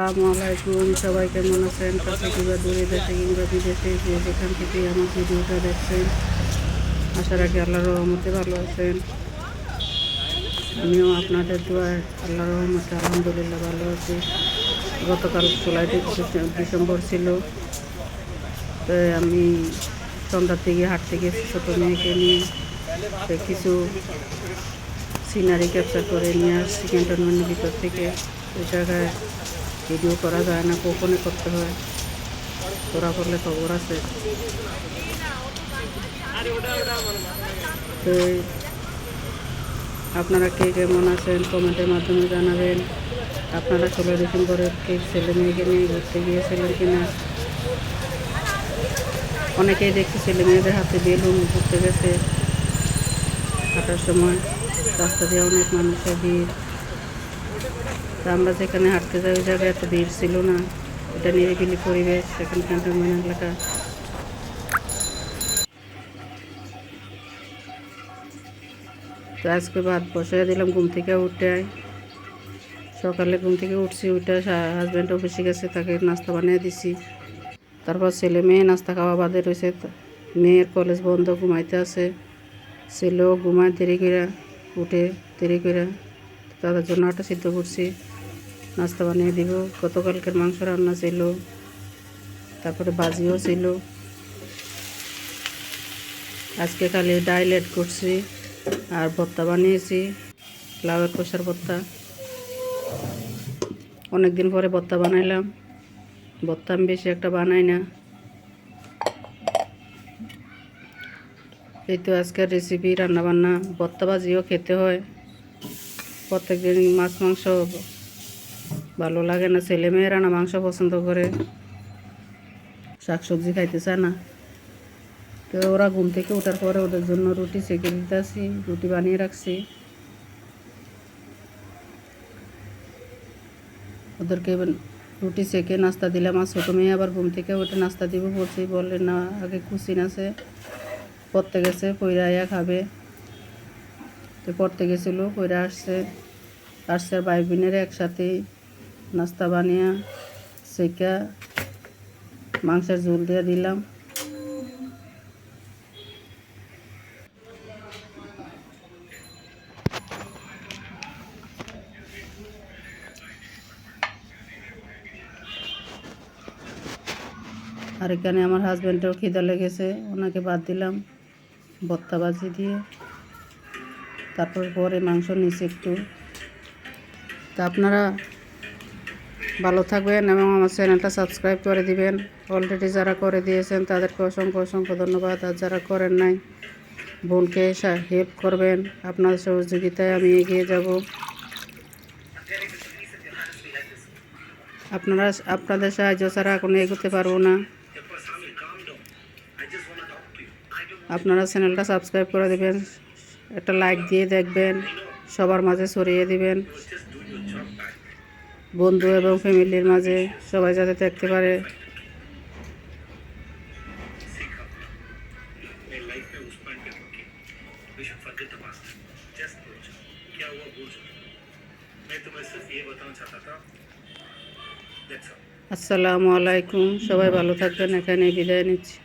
আলাইকুম। সবাই কেমন আছেন? কাছে কিংবা দূরে দেশে কিংবা বিদেশে যে যেখান থেকে আমার ভিডিওটা দেখছেন, আশা রাখি আল্লাহর রহমতে ভালো আছেন। আমিও আপনাদের দোয়ায় আল্লাহর রহমতে আলহামদুলিল্লাহ ভালো আছি। গতকাল জুলাই ডিসেম্বর ছিল। তো আমি সন্ধ্যার থেকে হাঁটতে গেছি ছোটো মেয়েকে নিয়ে কিছু সিনারি ক্যাপচার করে নিয়ে আসছি ক্যান্টনমেন্টের ভিতর থেকে। ওই জায়গায় ভিডিও করা যায় না, কখনই করতে হয়। তোরা করলে খবর আছে। তো আপনারা কে কেমন আছেন, কমেন্টের মাধ্যমে জানাবেন। আপনারা ষোলো ডিসেম্বরে কে ছেলে মেয়েকে নিয়ে ঘুরতে গিয়েছিলেন কিনা অনেকেই দেখছি ছেলে মেয়েদের হাতে বেলুন ঘুরতে গেছে। হাঁটার সময় রাস্তা দিয়ে অনেক মানুষের ভিড়। তা আমরা যেখানে হাঁটতে যাই, ওই এত ভিড় ছিল না। এটা নিরিবিলি পরিবেশ, সেখানে ক্যান্টনমেন্ট এলাকা। তো আজকে ভাত বসাই দিলাম, ঘুম থেকে উঠে সকালে ঘুম থেকে উঠছি, উঠে হাজব্যান্ড অফিসে গেছে, তাকে নাস্তা বানিয়ে দিছি। তারপর ছেলে মেয়ে নাস্তা খাওয়া বাদে রয়েছে মেয়ের কলেজ বন্ধ, ঘুমাইতে আছে। ছেলেও ঘুমায় দেরি করে উঠে দেরি করে তাদের জন্য আটা সিদ্ধ করছি। নাস্তা বানিয়ে দিব। গতকালকের মাংস রান্না ছিল। তারপরে বাজিও ছিল। আজকে খালি ডাইল এড করছি আর ভর্তা বানিয়েছি, লাউয়ের কষার ভর্তা। অনেক দিন পরে ভর্তা বানাইলাম। ভর্তা আমি বেশি একটা বানাই না। এই তো আজকের রেসিপি রান্নাবান্না। ভর্তা বাজিও খেতে হয়। প্রত্যেক দিন মাছ, মাংস ভালো লাগে না ছেলে মেয়েরা না মাংস পছন্দ করে। শাক সবজি খাইতে চায় না। তো ওরা ঘুম থেকে ওঠার পরে ওদের জন্য রুটি সেঁকে দিতে আসি, রুটি বানিয়ে রাখছি। ওদেরকে রুটি সেঁকে নাস্তা দিলাম। আর ছোটো মেয়ে আবার ঘুম থেকে উঠে নাস্তা দিব বলছি বললে না, আগে কুসিন আছে পড়তে গেছে পইরা খাবে। তো পড়তে গেছিল পইরা আসছে। আসছে ভাই বোনের একসাথেই নাস্তা বানিয়ে সেকা মাংসের ঝোল দিয়ে দিলাম। আর এখানে আমার হাজব্যান্ডেরও খিদা লেগেছে, ওনাকে বাদ দিলাম ভর্তা বাজি দিয়ে। তারপর পরে মাংস নিচে একটু। তা আপনারা ভালো থাকবেন এবং আমার চ্যানেলটা সাবস্ক্রাইব করে দিবেন। অলরেডি যারা করে দিয়েছেন তাদেরকে অসংখ্য অসংখ্য ধন্যবাদ। আর যারা করেন নাই, বোনকে হেল্প করবেন। আপনাদের সহযোগিতায় আমি এগিয়ে যাব। আপনারা আপনাদের সাহায্য ছাড়া কোনো এগোতে পারব না। আপনারা চ্যানেলটা সাবস্ক্রাইব করে দেবেন। একটা লাইক দিয়ে দেখবেন, সবার মাঝে ছড়িয়ে দিবেন। বন্ধু এবং ফ্যামিলির মাঝে সবাই যাতে দেখতে পারে। আসসালামু আলাইকুম, সবাই ভালো থাকবেন এখানে বিদায় নিচ্ছি।